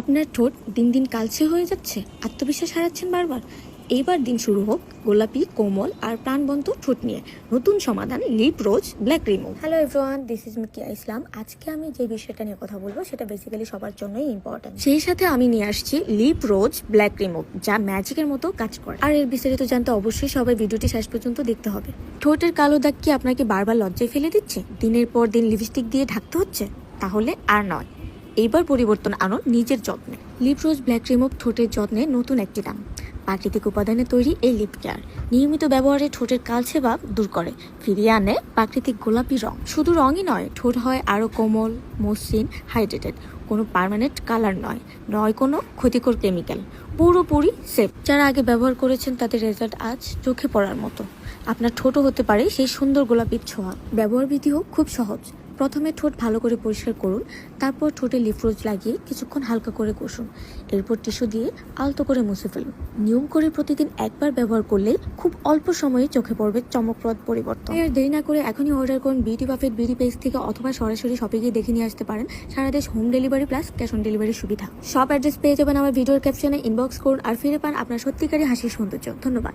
আপনার ঠোঁট দিন দিন কালচে হয়ে যাচ্ছে আত্মবিশ্বাস হারাচ্ছেন বারবার। এইবার দিন শুরু হোক গোলাপি কোমল আর প্রাণবন্ত ঠোঁট নিয়ে। নতুন সমাধান lip rose black remove. Hello everyone this is Mikiya Islam আজকে আমি যে বিষয়টা নিয়ে কথা বলব সেটা বেসিক্যালি সবার জন্যই ইম্পর্টেন্ট সেই সাথে আমি নিয়ে আসছি লিপ রোজ ব্ল্যাক রিমুভ যা ম্যাজিকের মতো কাজ করে। আর এর বিস্তারিত জানতে অবশ্যই সবাই ভিডিওটি শেষ পর্যন্ত দেখতে হবে। ঠোঁটের কালো দাগ কি আপনাকে বারবার লজ্জায় ফেলে দিচ্ছে? দিনের পর দিন লিপস্টিক দিয়ে ঢাকতে হচ্ছে? তাহলে আর নয়। এইবার পরিবর্তন আনো নিজের যত্নে। লিপ রোজ ব্ল্যাক রিমুভ ঠোঁটের যত্নে নতুন একটি দাম। প্রাকৃতিক উপাদানে তৈরি এই লিপ কেয়ার নিয়মিত ব্যবহারে ঠোঁটের কালচে ভাব দূর করে, ফিরিয়ে আনে প্রাকৃতিক গোলাপি রং। শুধু রঙই নয়, ঠোঁট হয় আরও কোমল, মসৃণ, হাইড্রেটেড। কোনো পার্মানেন্ট কালার নয় নয় কোনো ক্ষতিকর কেমিক্যাল। পুরোপুরি সেফ। যারা আগে ব্যবহার করেছেন তাদের রেজাল্ট আজ চোখে পড়ার মতো। আপনার ঠোঁটও হতে পারে সেই সুন্দর গোলাপির ছোঁয়া। ব্যবহার বিধিও খুব সহজ। প্রথমে ঠোঁট ভালো করে পরিষ্কার করুন, তারপর ঠোঁটে লিফরোজ লাগিয়ে কিছুক্ষণ হালকা করে কষুন। এরপর টিস্যু দিয়ে আলতো করে মুছে ফেলুন। নিয়ম করে প্রতিদিন একবার ব্যবহার করলেই খুব অল্প সময়ে চোখে পড়বে চমকপ্রদ পরিবর্তন। আর দেরি না করে এখনই অর্ডার করুন বিউটি বাফেট বিউটি পেজ থেকে অথবা সরাসরি শপে গিয়ে দেখে নিয়ে আসতে পারেন। সারা দেশ home delivery plus cash on ডেলিভারির সুবিধা। সব অ্যাড্রেস পেয়ে যাবেন আমার ভিডিওর ক্যাপশনে ইনবক্স করুন আর ফিরে পান আপনার সত্যিকারই হাসির সৌন্দর্য। ধন্যবাদ।